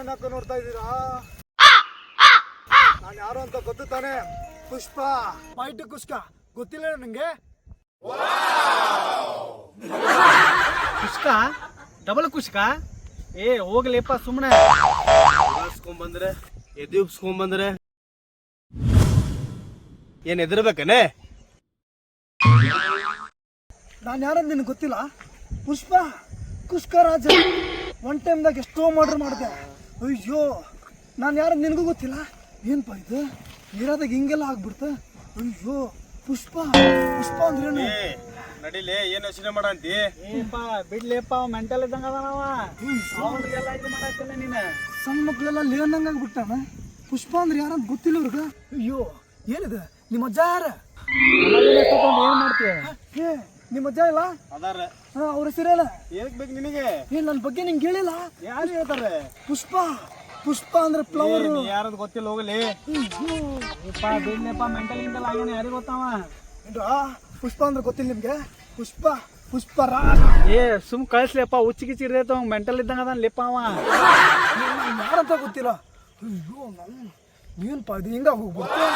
ನನ್ನನ್ನ ನೋಡ್ತಾ ಇದ್ದೀರಾ? ನಾನು ಯಾರು ಅಂತ ಗೊತ್ತು ತಾನೆ? ಪುಷ್ಪ. ವೈಟ್ ಕುಷ್ಕ. ಗೊತ್ತಿಲ್ಲ ನಂಗೆ? ಕುಷ್ಕ? ಡಬಲ್ ಕುಷ್ಕ? ಏ ಹೋಗ್ಲಿಪ್ಪ ಸುಮ್ಮನೆ ಬಂದ್ರೆ ಎದೆ ಉಪ್ಸ್ಕೊಂಡ್ ಬಂದ್ರೆ ಏನ್ ಎದಿರ್ಬೇಕನೆ ನಾನು ಯಾರಂತ ನಿನಗೆ ಗೊತ್ತಿಲ್ಲ? ಪುಷ್ಪ ಕುಷ್ಕ ರಾಜ. ಒನ್ ಟೈಮ್ದಾಗ ಎಷ್ಟೋ ಮರ್ಡರ್ ಮಾಡಿದೆ. ಅಯ್ಯೋ ನಾನು ಯಾರು ನಿನಗೂ ಗೊತ್ತಿಲ್ಲ? ಏನಪ್ಪ ಇದು? ಇರೋದಾಗ ಹಿಂಗೆಲ್ಲ ಆಗ್ಬಿಡ್ತ? ಅಯ್ಯೋ ಪುಷ್ಪ ಪುಷ್ಪ ಅಂದ್ರೇನು? ನಡಿಲೆ ಏನ್ ಯೋಚನೆ ಮಾಡಂತಿ ಏಪ್ಪ ಬಿಡ್ಲಿಪ್ಪ ಮೆಂಟಲ್ ಇದ್ದಂಗ ಅದಾನವ ಅವ್ರಿಗೆಲ್ಲ ಇದು ಮಾಡಾಕ್ತಾನೆ ನೀನು. ಸಣ್ಣ ಮಕ್ಕಳೆಲ್ಲ ಲೇನಂಗ ಆಗ್ಬಿಟ್ಟಾನ? ಪುಷ್ಪ ಅಂದ್ರೆ ಯಾರಂತ ಗೊತ್ತಿಲ್ಲ ಅವ್ರಿಗೆ ಅಯ್ಯೋ ಏನಿದೆ? ನಿಮ್ಮ ಅಜ್ಜ ಯಾರ? ಏನ್ ಮಾಡ್ತೀಯ? ಏ ನಿಮ್ಮ ಅಜ್ಜ ಇಲ್ಲ? ಅದಾರ. ಅವ್ರ ಹೆಸರೇನ ಏನಕ್ಕೆ ಬೇಕು ನಿನಗೆ? ಏ ನನ್ನ ಬಗ್ಗೆ ನಿಂಗೆ ಹೇಳಿಲ್ಲ. ಯಾರು ಹೇಳ್ತಾರೆ? ಪುಷ್ಪ. ಪುಷ್ಪ ಅಂದ್ರೆ ಫ್ಲವರ್ ಯಾರದು ಗೊತ್ತಿಲ್ಲ ಹೋಗಲಿ. ಏಪ್ಪ ಬಿಡ್ಲಿಪ್ಪ ಮೆಂಟಲ್ ಇಂದಲ್ಲ ಆಗ್ಯಾನ ಯಾರಿಗೆ ಗೊತ್ತಾವ? ಪುಷ್ಪ ಅಂದ್ರೆ ಗೊತ್ತಿಲ್ಲ ನಿಮ್ಗೆ? ಪುಷ್ಪ ಪುಷ್ಪ ಏ ಸುಮ್ ಕಳಿಸ್ಲಿಪ್ಪ ಹುಚ್ಚಿಗೆ ಚಿರ್ದೈತ ಮೆಂಟಲ್ ಇದ್ದಂಗ ಅದಾನ ಲಿಪ್ಪ ಅವ. ಯಾರಂತ ಗೊತ್ತಿಲ್ಲ? ಅಯ್ಯೋ ನನ್ ಏನಪ್ಪ ಇದು ಹಿಂಗ ಹೋಗ್ಬಿಡ್ತು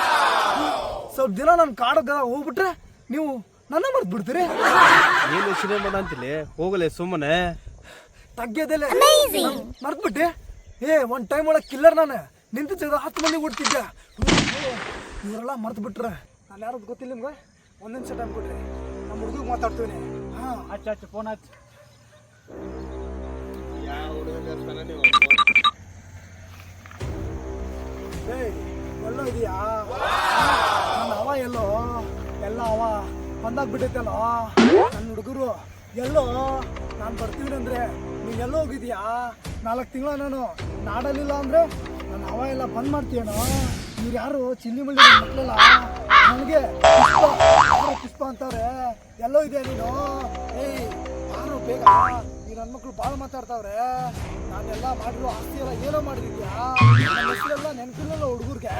ಸ್ವಲ್ಪ ದಿನ ನನ್ನ ಕಾಡಗ ಹೋಗ್ಬಿಟ್ರೆ ನೀವು ನನ್ನ ಮರ್ತು ಬಿಡ್ತೀರಿ? ಏನು ಸಿನಿಮಾ ಅಂತಿಲ್ಲ ಹೋಗಲೆ ಸುಮ್ಮನೆ. ತಗ್ಗದಲ್ಲೇ ಮರ್ತ್ಬಿಟ್ಟೆ ಏ ಒನ್ ಟೈಮ್ ಒಳಗೆ ಕಿಲ್ಲರ್ ನಾನು. ನಿಂತ ಜಾಗ ಹತ್ತು ಮಂದಿ ಓಡ್ತಿದ್ದೆ ಇವರೆಲ್ಲ ಮರ್ತು ಬಿಟ್ರೆ. ನಾನು ಯಾರು ಗೊತ್ತಿಲ್ಲ ನಿಮ್ಗೆ? ಒಂದೊಂದು ನಿಮಿಷ ಟೈಮ್ ಕೊಡ್ರಿ. ನಮ್ಮ ಹುಡುಗಿಗೆ ಮಾತಾಡ್ತೀನಿ. ಹಾಂ. ಅಚ್ಚ ಅಚ್ಚ ಫೋನ್ ಹಚ್ಚ ಏಯ್ ಎಲ್ಲೋ ಇದೆಯಾ? ನನ್ನ ಅವ ಎಲ್ಲೋ? ಎಲ್ಲ ಅವ. ಬಂದಾಗ ಬಿಟ್ಟೈತಲ್ಲ ನನ್ನ ಹುಡುಗರು. ಎಲ್ಲೋ, ನಾನು ಬರ್ತೀನಿ ಅಂದ್ರೆ ನೀವು ಎಲ್ಲೋ ಹೋಗಿದ್ಯಾ? ನಾಲ್ಕು ತಿಂಗಳ ನಾನು ನಾಡಲಿಲ್ಲ ಅಂದ್ರೆ ನನ್ನ ಅವ ಎಲ್ಲ ಬಂದ್ ಮಾಡ್ತೀಯನೋ ಇವ್ರು ಯಾರು ಚಿಲ್ಲಿ ಮಳ್ಳಿ ಮಕ್ಕಳಲ್ಲ ನನಗೆ ಪುಷ್ಪ ಅಂತಾರೆ? ಎಲ್ಲೋ ಇದೆಯಾ ನೀನು? ಏಯ್, ಯಾರು ಬೇಗ? ಈ ನನ್ನ ಮಕ್ಕಳು ಭಾಳ ಮಾತಾಡ್ತಾವ್ರೆ. ನಾನೆಲ್ಲ ಮಾಡಿರೋ ಆಸ್ತಿ ಎಲ್ಲ ಏನೋ ಮಾಡಿದ್ಯಾ? ನನ್ನ ಹೆಸರೆಲ್ಲ ನೆನಪಿಲ್ಲಲ್ಲ ಹುಡುಗರ್ಗೆ.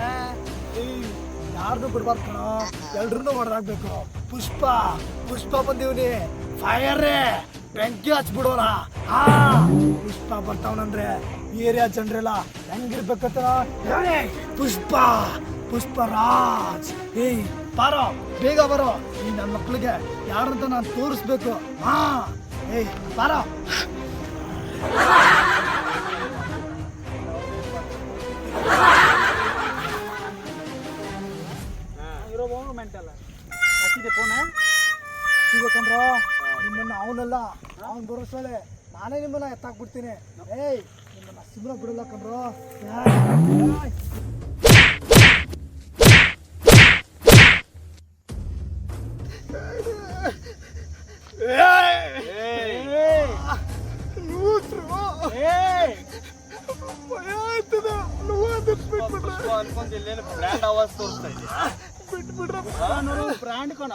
ಏಯ್ ಯಾರ್ದು ಬಿಡ್ಬಾರ್ದು ಕಣ? ಎಲ್ರೂ ಹೊಡೆದಾಕ್ಬೇಕು. ಪುಷ್ಪ ಪುಷ್ಪ ಬಂದಿವ್ನಿ. ಫೈರೇ ಬೆಂಕಿ ಹಚ್ಬಿಡೋಣ. ಆ, ಪುಷ್ಪ ಬರ್ತಾವನಂದ್ರೆ ಏರಿಯಾ ಜನರೆಲ್ಲ ಹೆಂಗಿರ್ಬೇಕಂತ ಪುಷ್ಪ ಪುಷ್ಪ ರಾಜ್. ಏಯ್, ಬಾರೋ, ಬೇಗ ಬರೋ. ಈ ನನ್ನ ಮಕ್ಳಿಗೆ ಯಾರಂತ ನಾನು ತೋರಿಸ್ಬೇಕು. ಹಾ ಏಯ್, ಬಾರೋ. ಇರೋ ಮೆಂಟಲ್ ಹಚ್ಚಿದೆ ಫೋನ್ ಸಿಗ್ಬೇಕಂದ್ರ ನಿಮ್ಮನ್ನ ಅವನಲ್ಲ ಅವನ್ ಬರೋಸಳೆ ನಾನೇ ನಿಮ್ಮನ್ನ ಎತ್ತಾಕ್ಬಿಡ್ತೀನಿ. ಏಯ್ ನಿಮ್ಮನ್ನ ಸಿಮ್ರ ಬಿಡಲ್ಲ ಕಣ್ರೋ? ಅನ್ಕೊಂಡ್ ಇಲ್ಲೇನು ಬ್ರ್ಯಾಂಡ್ ಆವಾಜ್ ತೋರಿಸ್ತಾ ಇದೆಯಾ? ಬಿಟ್ಬಿಟ್ರೆ ಬ್ರ್ಯಾಂಡ್ ಕಣ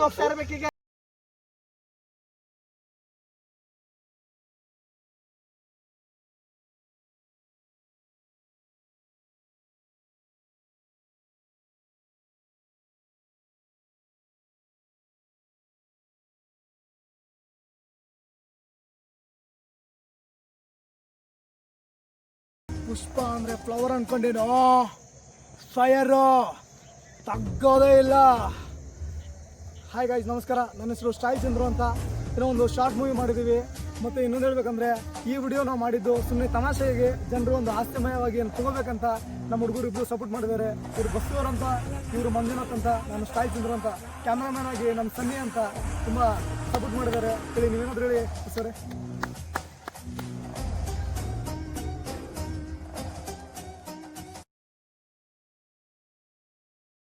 ಹೋಗ್ತಾ ಇರ್ಬೇಕೀಗ ಪುಷ್ಪ ಅಂದ್ರೆ ಫ್ಲವರ್ ಅನ್ಕೊಂಡೇನೋ? ಫೈರು ತಗ್ಗೋದೇ ಇಲ್ಲ. ಹಾಯ್ ಗಾಯ್ಸ್ ನಮಸ್ಕಾರ. ನನ್ನ ಹೆಸರು ಸ್ಟಾಯ್ ಚಂದ್ರು ಅಂತ. ಏನೋ ಒಂದು ಶಾರ್ಟ್ ಮೂವಿ ಮಾಡಿದ್ದೀವಿ. ಮತ್ತೆ ಇನ್ನೊಂದು ಹೇಳ್ಬೇಕಂದ್ರೆ, ಈ ವಿಡಿಯೋ ನಾವು ಮಾಡಿದ್ದು ಸುಮ್ಮನೆ ತಮಾಷೆಗೆ ಜನರು ಒಂದು ಆಸ್ತಿಮಯವಾಗಿ ಏನು ತಗೋಬೇಕಂತ ನಮ್ಮ ಹುಡುಗರು ಇಬ್ಬರು ಸಪೋರ್ಟ್ ಮಾಡಿದ್ದಾರೆ. ಇವರು ಬಸ್ಸೂರ್ ಅಂತ, ಇವರು ಮಂಜುನಾಥ್ ಅಂತ, ನಾನು ಸ್ಟಾಯ್ ಚಂದ್ರು ಅಂತ. ಕ್ಯಾಮ್ರಾಮನ್ ಆಗಿ ನಮ್ಮ ಸನ್ನಿ ಅಂತ ತುಂಬ ಸಪೋರ್ಟ್ ಮಾಡಿದ್ದಾರೆ. ಹೇಳಿ ನೀವೇನಾದ್ರು ಹೇಳಿ, ಸರ್.